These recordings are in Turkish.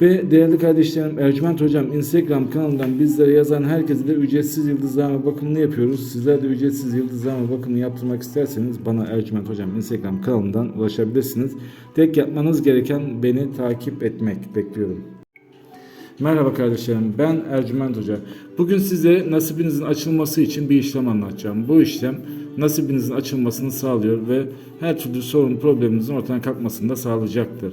Ve değerli kardeşlerim Ercüment Hocam Instagram kanalından bizlere yazan herkese de ücretsiz yıldızlama bakımını yapıyoruz. Sizler de ücretsiz yıldızlama bakımını yaptırmak isterseniz bana Ercüment Hocam Instagram kanalından ulaşabilirsiniz. Tek yapmanız gereken beni takip etmek bekliyorum. Merhaba kardeşlerim ben Ercüment Hoca. Bugün size nasibinizin açılması için bir işlem anlatacağım. Bu işlem nasibinizin açılmasını sağlıyor ve her türlü sorun probleminizin ortadan kalkmasını da sağlayacaktır.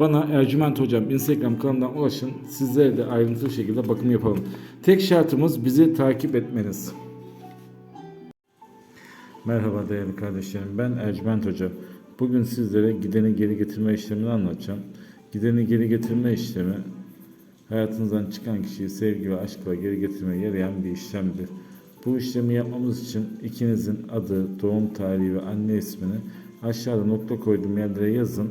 bana Ercüment Hocam Instagram kanalından ulaşın. Sizlere de ayrıntılı şekilde bakım yapalım. Tek şartımız bizi takip etmeniz. Merhaba değerli kardeşlerim. Ben Ercüment Hoca. Bugün sizlere gideni geri getirme işlemini anlatacağım. Gideni geri getirme işlemi hayatınızdan çıkan kişiyi sevgi ve aşkla geri getirmeye yarayan bir işlemdir. Bu işlemi yapmamız için ikinizin adı, doğum tarihi ve anne ismini aşağıda nokta koyduğum yerlere yazın